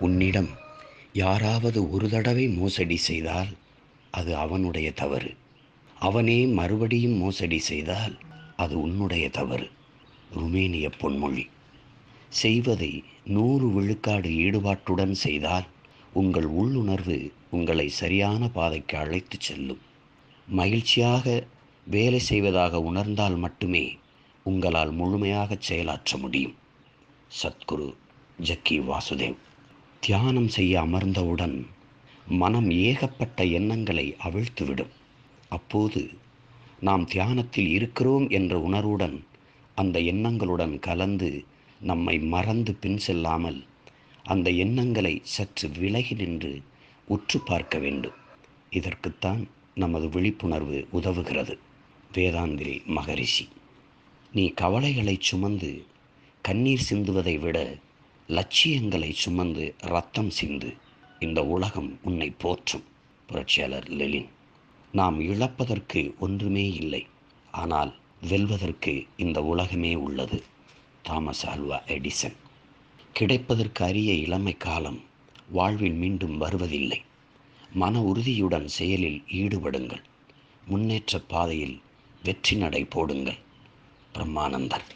உன்னிடம் யாராவது ஒரு தடவை மோசடி செய்தால் அது அவனுடைய தவறு. அவனே மறுபடியும் மோசடி செய்தால் அது உன்னுடைய தவறு. ருமேனிய பொன்மொழி. செய்வதை நூறு விழுக்காடு ஈடுபாட்டுடன் செய்தால் உங்கள் உள்ளுணர்வு உங்களை சரியான பாதைக்கு அழைத்துச் செல்லும். மகிழ்ச்சியாக வேலை செய்வதாக உணர்ந்தால் மட்டுமே உங்களால் முழுமையாக செயலாற்ற முடியும். சத்குரு ஜக்கி வாசுதேவ். தியானம் செய்ய அமர்ந்தவுடன் மனம் ஏகப்பட்ட எண்ணங்களை அவிழ்த்துவிடும். அப்போது நாம் தியானத்தில் இருக்கிறோம் என்ற உணர்வுடன் அந்த எண்ணங்களுடன் கலந்து நம்மை மறந்து பின் செல்லாமல் அந்த எண்ணங்களை சற்று விலகி நின்று உற்று பார்க்க வேண்டும். இதற்குத்தான் நமது விழிப்புணர்வு உதவுகிறது. வேதாந்திரி மகரிஷி நீ கவலைகளை சுமந்து கண்ணீர் சிந்துவதை விட லட்சியங்களை சுமந்து ரத்தம் சிந்து இந்த உலகம் உன்னை போற்றும். புரட்சியாளர் லெலின் நாம் இழப்பதற்கு ஒன்றுமே இல்லை ஆனால் வெல்வதற்கு இந்த உலகமே உள்ளது. தாமஸ் ஆல்வா எடிசன் கிடைப்பதற்கு அரிய இளமை காலம் வாழ்வில் மீண்டும் வருவதில்லை. மன உறுதியுடன் செயலில் ஈடுபடுங்கள். முன்னேற்ற பாதையில் வெற்றி நடை போடுங்கள். பிரம்மானந்தர்.